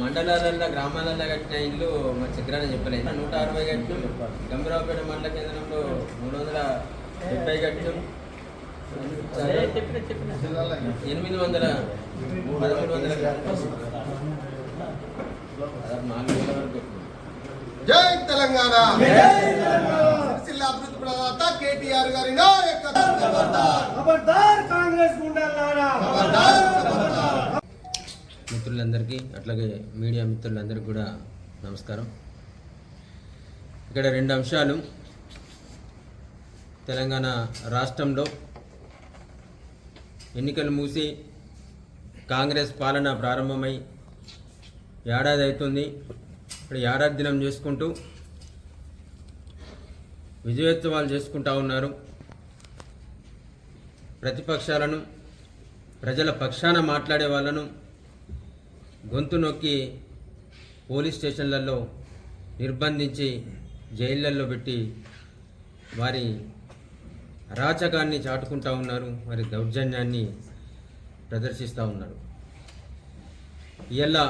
మండలాలలో గ్రామాలలో కట్టిన ఇల్లు మా చక్రాన్ని చెప్పలేదు. నూట అరవై కట్టినాం. గంభీరావుపేట మండల కేంద్రంలో మూడు వందల డెబ్బై కట్టినాం. చెప్పిన ఎనిమిది వందల పదమూడు వందల నాలుగు వేల వరకు. జై తెలంగాణ! అభివృద్ధి ప్రదాత కేటీఆర్ గారి. మిత్రులందరికీ అట్లాగే మీడియా మిత్రులందరికీ కూడా నమస్కారం. ఇక్కడ రెండు అంశాలు. తెలంగాణ రాష్ట్రంలో ఎన్నికలు మూసి కాంగ్రెస్ పాలన ప్రారంభమై ఏడాది అవుతుంది. ఇప్పుడు ఏడాది దినం చేసుకుంటూ విజయోత్సవాలు చేసుకుంటా ఉన్నారు. ప్రతిపక్షాలను ప్రజల పక్షాన మాట్లాడే వాళ్ళను గొంతు నొక్కి పోలీస్ స్టేషన్లలో నిర్బంధించి జైళ్ళల్లో పెట్టి వారి అరాచకాన్ని చాటుకుంటా ఉన్నారు వారి దౌర్జన్యాన్ని ప్రదర్శిస్తూ ఉన్నారు. ఇలా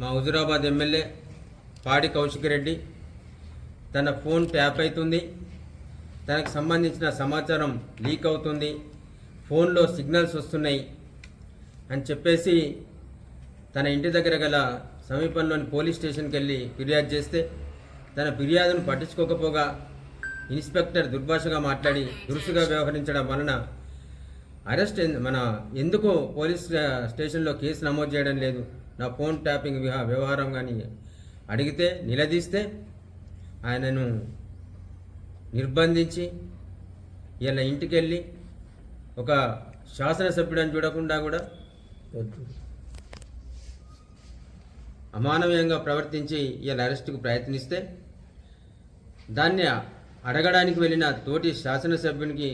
మా హుజురాబాద్ ఎమ్మెల్యే పాడి కౌశిక్ రెడ్డి తన ఫోన్ ట్యాప్ అవుతుంది తనకు సంబంధించిన సమాచారం లీక్ అవుతుంది. ఫోన్లో సిగ్నల్స్ వస్తున్నాయి అని చెప్పేసి తన ఇంటి దగ్గర గల సమీపంలోని పోలీస్ స్టేషన్కి వెళ్ళి ఫిర్యాదు చేస్తే తన ఫిర్యాదును పట్టించుకోకపోగా ఇన్స్పెక్టర్ దుర్భాషగా మాట్లాడి దురుసుగా వ్యవహరించడం వలన అరెస్ట్ మన ఎందుకు పోలీస్ స్టేషన్లో కేసు నమోదు చేయడం లేదు. నా ఫోన్ ట్యాపింగ్ వ్యవహారం కానీ అడిగితే నిలదీస్తే ఆయనను నిర్బంధించి ఇలా ఇంటికి వెళ్ళి ఒక శాసనసభ్యుడని చూడకుండా కూడా అమానవీయంగా ప్రవర్తించి ఇలా అరెస్టుకు ప్రయత్నిస్తే దాన్ని అడగడానికి వెళ్ళిన తోటి శాసనసభ్యునికి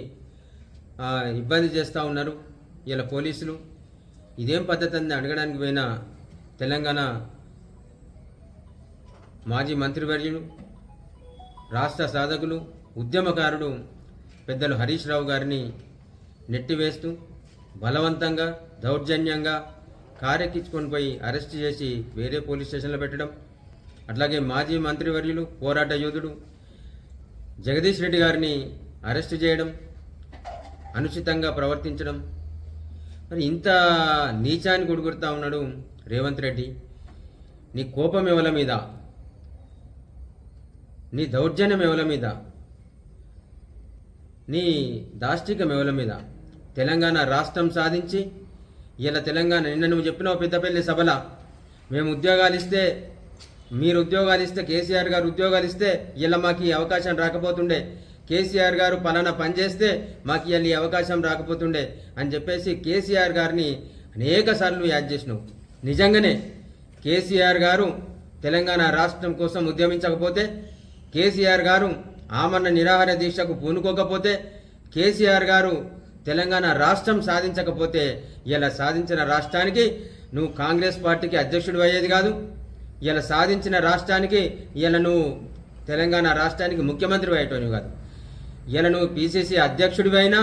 ఇబ్బంది చేస్తూ ఉన్నారు ఇలా పోలీసులు. ఇదేం పద్ధతి అని అడగడానికి పోయిన తెలంగాణ మాజీ మంత్రివర్యులు రాష్ట్ర సాధకులు ఉద్యమకారుడు పెద్దలు హరీష్ రావు గారిని నెట్టివేస్తూ బలవంతంగా దౌర్జన్యంగా కారెక్కించుకొని పోయి అరెస్ట్ చేసి వేరే పోలీస్ స్టేషన్లో పెట్టడం అట్లాగే మాజీ మంత్రివర్యులు పోరాట యోధుడు జగదీష్ రెడ్డి గారిని అరెస్ట్ చేయడం అనుచితంగా ప్రవర్తించడం. మరి ఇంత నీచాన్ని గుడిగుడుతూ ఉన్నాడు రేవంత్ రెడ్డి. నీ కోపం ఎవల మీద? నీ దౌర్జన్యం ఎవల మీద నీ దాష్టికం ఎవల మీద తెలంగాణ రాష్ట్రం సాధించి ఇలా తెలంగాణ నిన్న నువ్వు చెప్పినావు పెద్దపల్లి సభల. మేము ఉద్యోగాలు ఇస్తే మీరు ఉద్యోగాలు ఇస్తే కేసీఆర్ గారు ఉద్యోగాలు ఇస్తే ఇలా మాకు ఈ అవకాశం రాకపోతుండే. కేసీఆర్ గారు పలానా పని చేస్తే మాకు ఇలా ఈ అవకాశం రాకపోతుండే అని చెప్పేసి కేసీఆర్ గారిని అనేక సార్లు యాడ్ చేసినావు. నిజంగానే కేసీఆర్ గారు తెలంగాణ రాష్ట్రం కోసం ఉద్యమించకపోతే కేసీఆర్ గారు ఆమరణ నిరాహార దీక్షకు పూనుకోకపోతే కేసీఆర్ గారు తెలంగాణ రాష్ట్రం సాధించకపోతే ఇలా సాధించిన రాష్ట్రానికి నువ్వు కాంగ్రెస్ పార్టీకి అధ్యక్షుడు అయ్యేది కాదు. ఇలా సాధించిన రాష్ట్రానికి ఇలా నువ్వు తెలంగాణ రాష్ట్రానికి ముఖ్యమంత్రి అయ్యేటోనివి కాదు. ఇలా నువ్వు పీసీసీ అధ్యక్షుడివి అయినా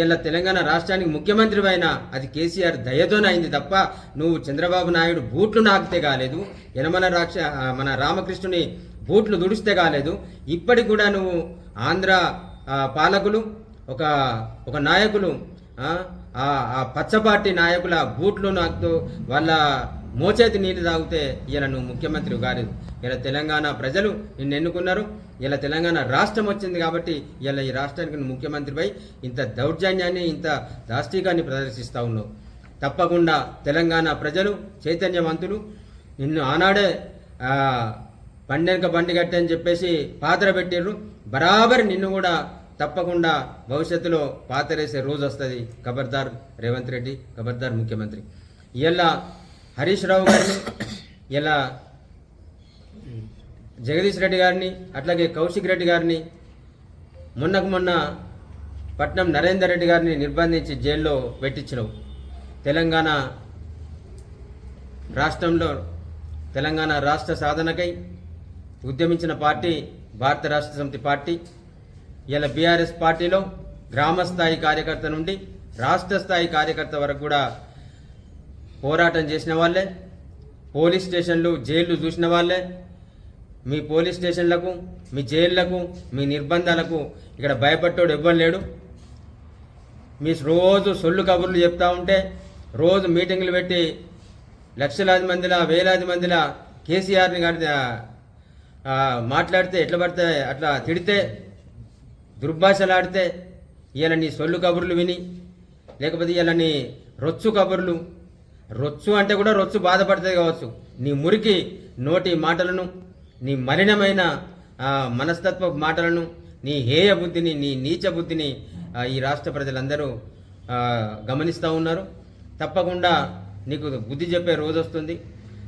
ఇలా తెలంగాణ రాష్ట్రానికి ముఖ్యమంత్రి అయినా అది కేసీఆర్ దయతోనైంది తప్ప నువ్వు చంద్రబాబు నాయుడు బూట్లు నాకితే కాలేదు. యనమల రాక్ష మన రామకృష్ణుని బూట్లు దుడిస్తే కాలేదు. ఇప్పటికి కూడా నువ్వు ఆంధ్ర పాలకులు ఒక ఒక నాయకులు ఆ, పచ్చపార్టీ నాయకుల బూట్లు నాకుతూ వాళ్ళ మోచేతి నీళ్ళు తాగితే ఇలా నువ్వు ముఖ్యమంత్రి కాలేదు. ఇలా తెలంగాణ ప్రజలు నిన్ను ఎన్నుకున్నారు. ఇలా తెలంగాణ రాష్ట్రం వచ్చింది కాబట్టి ఇలా ఈ రాష్ట్రానికి నువ్వు ముఖ్యమంత్రిపై ఇంత దౌర్జన్యాన్ని ఇంత దాష్టికాన్ని ప్రదర్శిస్తూ ఉన్నావు. తప్పకుండా తెలంగాణ ప్రజలు చైతన్యవంతులు. నిన్ను ఆనాడే పండెనక బండి కట్టి అని చెప్పేసి పాత్ర పెట్టిర్రు. బరాబర్ నిన్ను కూడా తప్పకుండా భవిష్యత్తులో పాతరేసే రోజు వస్తుంది. ఖబర్దార్ రేవంత్ రెడ్డి ఖబర్దార్ ముఖ్యమంత్రి. ఇలా హరీష్ రావు గారిని ఇలా జగదీష్ రెడ్డి గారిని అట్లాగే కౌశిక్ రెడ్డి గారిని మొన్నకు మొన్న పట్నం నరేందర్ రెడ్డి గారిని నిర్బంధించి జైల్లో పెట్టించినవు తెలంగాణ రాష్ట్రంలో తెలంగాణ రాష్ట్ర సాధనకై ఉద్యమించిన పార్టీ భారత రాష్ట్ర సమితి పార్టీ ఇలా బీఆర్ఎస్ పార్టీలో గ్రామస్థాయి కార్యకర్త నుండి రాష్ట్ర స్థాయి కార్యకర్త వరకు కూడా పోరాటం చేసిన వాళ్ళే పోలీస్ స్టేషన్లు జైళ్ళు చూసిన వాళ్ళే. మీ పోలీస్ స్టేషన్లకు మీ జైళ్ళకు మీ నిర్బంధాలకు ఇక్కడ భయపడ్డోడు ఎవ్వరు లేడు. మీ రోజు సొల్లు కబుర్లు చెప్తా ఉంటే రోజు మీటింగ్లు పెట్టి లక్షలాది మందిలా వేలాది మందిలా కేసీఆర్ని మాట్లాడితే ఎట్లా పడితే అట్లా తిడితే దుర్భాషలాడితే ఇలా నీ సొల్లు కబుర్లు విని లేకపోతే ఇలా నీ రొచ్చు కబుర్లు. రొచ్చు అంటే కూడా రొచ్చు బాధపడుతుంది కావచ్చు. నీ మురికి నోటి మాటలను నీ మలినమైన మనస్తత్వ మాటలను నీ హేయ బుద్ధిని నీ నీచ బుద్ధిని ఈ రాష్ట్ర ప్రజలందరూ గమనిస్తూ ఉన్నారు. తప్పకుండా నీకు బుద్ధి చెప్పే రోజు వస్తుంది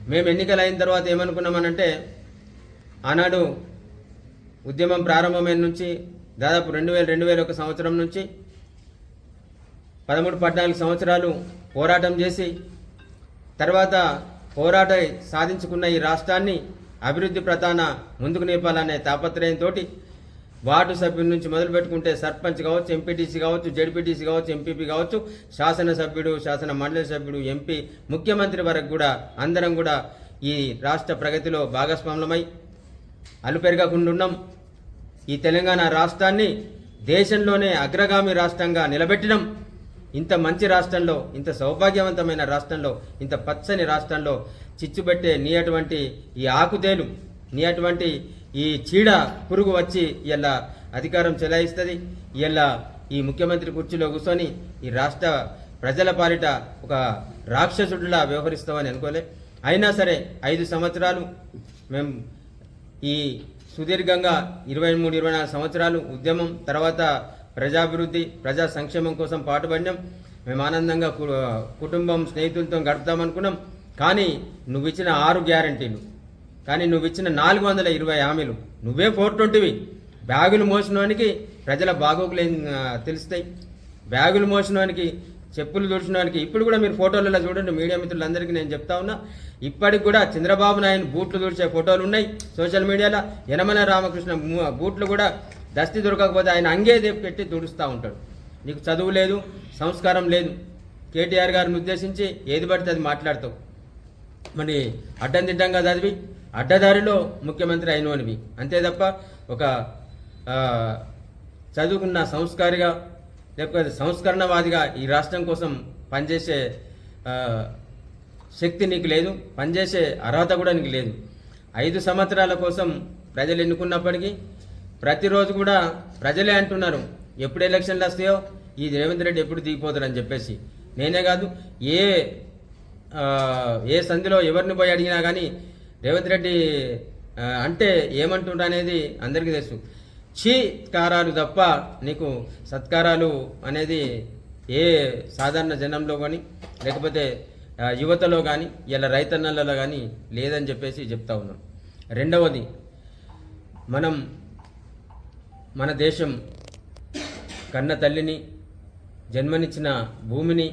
మేము ఎన్నికలు అయిన తర్వాత ఏమనుకున్నామనంటే ఆనాడు ఉద్యమం ప్రారంభమైన నుంచి దాదాపు రెండు వేల రెండు వేల ఒక సంవత్సరం నుంచి పదమూడు పద్నాలుగు సంవత్సరాలు పోరాటం చేసి తర్వాత పోరాట సాధించుకున్న ఈ రాష్ట్రాన్ని అభివృద్ధి ప్రధాన ముందుకు నేపాలనే తాపత్రయంతో వార్డు సభ్యుల నుంచి మొదలు పెట్టుకుంటే సర్పంచ్ కావచ్చు ఎంపీటీసీ కావచ్చు జడ్పీటీసీ కావచ్చు ఎంపీపీ కావచ్చు శాసనసభ్యుడు శాసన మండలి సభ్యుడు ఎంపీ ముఖ్యమంత్రి వరకు కూడా అందరం కూడా ఈ రాష్ట్ర ప్రగతిలో భాగస్వాములమై అలుపెరగకుండా ఉన్నాం ఈ తెలంగాణ రాష్ట్రాన్ని దేశంలోనే అగ్రగామి రాష్ట్రంగా నిలబెట్టడం ఇంత మంచి రాష్ట్రంలో ఇంత సౌభాగ్యవంతమైన రాష్ట్రంలో ఇంత పచ్చని రాష్ట్రంలో చిచ్చుబెట్టే నీ అటువంటి ఈ ఆకుదేలు నీ అటువంటి ఈ చీడ పురుగు వచ్చి ఇలా అధికారం చెలాయిస్తుంది. ఇలా ఈ ముఖ్యమంత్రి కుర్చీలో కూర్చొని ఈ రాష్ట్ర ప్రజల పాలిట ఒక రాక్షసుడిలా వ్యవహరిస్తామని అనుకోలే. అయినా సరే ఐదు సంవత్సరాలు మేము ఈ సుదీర్ఘంగా ఇరవై మూడు ఇరవై నాలుగు సంవత్సరాలు ఉద్యమం తర్వాత ప్రజాభివృద్ధి ప్రజా సంక్షేమం కోసం పాటుపడినాం. మేము ఆనందంగా కు- కుటుంబం స్నేహితులతో గడుపుతామనుకున్నాం కానీ నువ్వు ఇచ్చిన ఆరు గ్యారంటీలు కానీ నువ్వు ఇచ్చిన నాలుగు వందల ఇరవై హామీలు నువ్వే ఫోర్ ట్వంటీవి. బ్యాగులు మోసినవానికి ప్రజల బాగోగులు తెలుస్తాయి. బ్యాగులు మోసినవానికి చెప్పులు తుడిచినవానికి ఇప్పుడు కూడా మీరు ఫోటోలలో చూడండి మీడియా మిత్రులందరికీ నేను చెప్తా ఉన్నా ఇప్పటికి కూడా చంద్రబాబు నాయుడు బూట్లు తుడిచే ఫోటోలు ఉన్నాయి సోషల్ మీడియాలో. యనమల రామకృష్ణ బూట్లు కూడా దస్తి దొరకకపోతే ఆయన అంగే పెట్టి తుడుస్తూ ఉంటాడు. నీకు చదువు లేదు సంస్కారం లేదు కేటీఆర్ గారిని ఉద్దేశించి ఏది పడితే అది మాట్లాడతావు. మరి అడ్డందిడ్డంగా చదివి అడ్డదారిలో ముఖ్యమంత్రి అయినవనివి అంతే తప్ప ఒక చదువుకున్న సంస్కారిగా లేకపోతే సంస్కరణవాదిగా ఈ రాష్ట్రం కోసం పనిచేసే శక్తి నీకు లేదు పనిచేసే అర్హత కూడా నీకు లేదు. ఐదు సంవత్సరాల కోసం ప్రజలు ఎన్నుకున్నప్పటికీ ప్రతిరోజు కూడా ప్రజలే అంటున్నారు ఎప్పుడు ఎలక్షన్లు వస్తాయో ఈ రేవంత్ రెడ్డి ఎప్పుడు దిగిపోతారని చెప్పేసి. నేనే కాదు ఏ ఏ సంధిలో ఎవరిని పోయి అడిగినా కానీ రేవంత్ రెడ్డి అంటే ఏమంటుండ్రు అనేది అందరికీ తెలుసు. చీత్కారాలు తప్ప నీకు సత్కారాలు అనేది ఏ సాధారణ జనంలో కానీ లేకపోతే యువతలో కానీ ఇలా రైతన్నలలో కానీ లేదని చెప్పేసి చెప్తా ఉన్నాం. రెండవది మనం మన దేశం కన్న తల్లిని జన్మనిచ్చిన భూమిని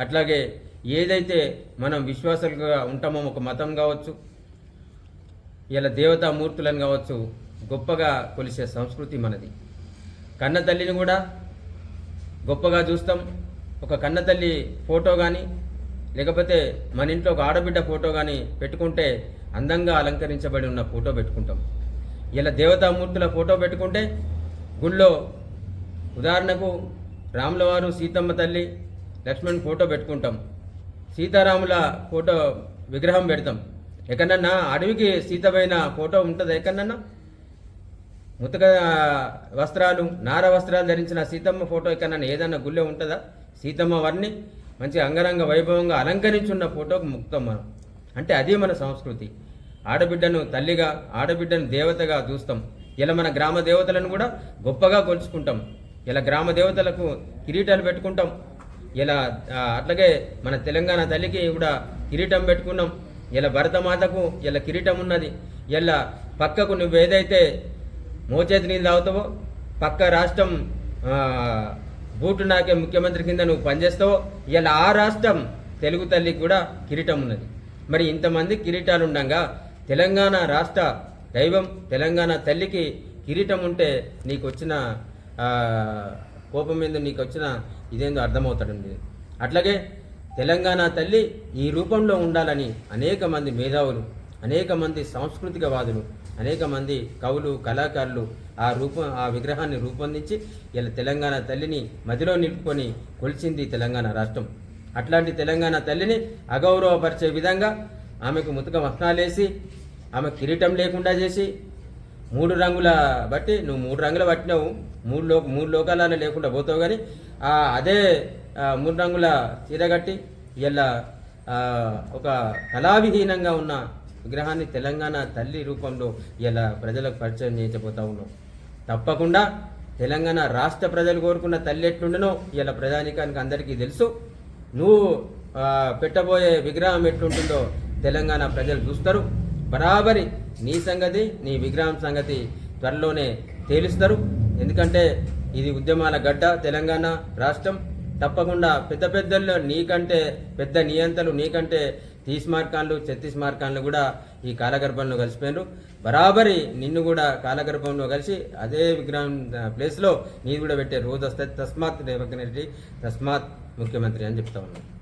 అట్లాగే ఏదైతే మనం విశ్వాసాలుగా ఉంటామో ఒక మతం కావచ్చు ఇలా దేవతామూర్తులను కావచ్చు గొప్పగా కొలిసే సంస్కృతి మనది. కన్న తల్లిని కూడా గొప్పగా చూస్తాం. ఒక కన్న తల్లి ఫోటో కానీ లేకపోతే మన ఇంట్లో ఒక ఆడబిడ్డ ఫోటో కానీ పెట్టుకుంటే అందంగా అలంకరించబడి ఉన్న ఫోటో పెట్టుకుంటాం. ఇలా దేవతామూర్తుల ఫోటో పెట్టుకుంటే గుళ్ళో ఉదాహరణకు రాములవారు సీతమ్మ తల్లి లక్ష్మణ్ ఫోటో పెట్టుకుంటాం. సీతారాముల ఫోటో విగ్రహం పెడతాం. ఎక్కడన్నా అడవికి సీతమైన ఫోటో ఉంటుంది ఎక్కడన్నా? ముతక వస్త్రాలు నార వస్త్రాలు ధరించిన సీతమ్మ ఫోటో ఎక్కడన్నా ఏదన్నా గుళ్ళో ఉంటుందా? సీతమ్మ వారిని మంచి అంగరంగ వైభవంగా అలంకరించున్న ఫోటోకు ముక్తం మనం. అంటే అది మన సంస్కృతి. ఆడబిడ్డను తల్లిగా ఆడబిడ్డను దేవతగా చూస్తాం. ఇలా మన గ్రామ దేవతలను కూడా గొప్పగా కొలుచుకుంటాం. ఇలా గ్రామ దేవతలకు కిరీటాలు పెట్టుకుంటాం. ఇలా అట్లాగే మన తెలంగాణ తల్లికి కూడా కిరీటం పెట్టుకున్నాం. ఇలా భరతమాతకు ఇలా కిరీటం ఉన్నది. ఇలా పక్కకు నువ్వు ఏదైతే మోచేతి నీళ్ళు తాగుతావో? పక్క రాష్ట్రం బూటు నాకే ముఖ్యమంత్రి కింద నువ్వు పనిచేస్తావో? ఇలా ఆ రాష్ట్రం తెలుగు తల్లికి కూడా కిరీటం ఉన్నది. మరి ఇంతమంది కిరీటాలు ఉండగా తెలంగాణ రాష్ట్ర దైవం తెలంగాణ తల్లికి కిరీటం ఉంటే నీకు వచ్చిన కోపం మీద నీకు వచ్చిన ఇదేందో అర్థమవుతాడండి. అట్లాగే తెలంగాణ తల్లి ఈ రూపంలో ఉండాలని అనేక మంది మేధావులు అనేక మంది సాంస్కృతికవాదులు అనేక మంది కవులు కళాకారులు ఆ రూపం ఆ విగ్రహాన్ని రూపొందించి ఇలా తెలంగాణ తల్లిని మదిలో నిలుపుకొని కొలిచింది తెలంగాణ రాష్ట్రం. అట్లాంటి తెలంగాణ తల్లిని అగౌరవపరిచే విధంగా ఆమెకు ముతక వస్త్రాలేసి ఆమె కిరీటం లేకుండా చేసి మూడు రంగుల బట్టి నువ్వు మూడు రంగుల పట్టినావు మూడు లో మూడు లోకాలలో లేకుండా పోతావు కానీ ఆ అదే మూడు రంగుల చీర కట్టి ఇలా ఒక కళావిహీనంగా ఉన్న విగ్రహాన్ని తెలంగాణ తల్లి రూపంలో ఇలా ప్రజలకు పరిచయం చేయించబోతా ఉన్నాం. తప్పకుండా తెలంగాణ రాష్ట్ర ప్రజలు కోరుకున్న తల్లి ఎట్లుండనో ఇలా ప్రజానికానికి అందరికీ తెలుసు. నువ్వు పెట్టబోయే విగ్రహం ఎట్లుంటుందో తెలంగాణ ప్రజలు చూస్తారు. బరాబరి నీ సంగతి నీ విగ్రహం సంగతి త్వరలోనే తేలుస్తారు. ఎందుకంటే ఇది ఉద్యమాల గడ్డ తెలంగాణ రాష్ట్రం. తప్పకుండా పెద్ద పెద్దల్లో నీకంటే పెద్ద నియంతలు నీకంటే తీస్ మార్కాన్లు ఛత్తీస్ మార్కాన్లు కూడా ఈ కాలగర్భంలో కలిసిపోయినారు. బరాబరి నిన్ను కూడా కాలగర్భంలో కలిసి అదే విగ్రహం ప్లేస్లో నీది కూడా పెట్టే రోజు వస్తే తస్మాత్ రేవంత్ రెడ్డి తస్మాత్ ముఖ్యమంత్రి అని చెప్తా ఉన్నాను.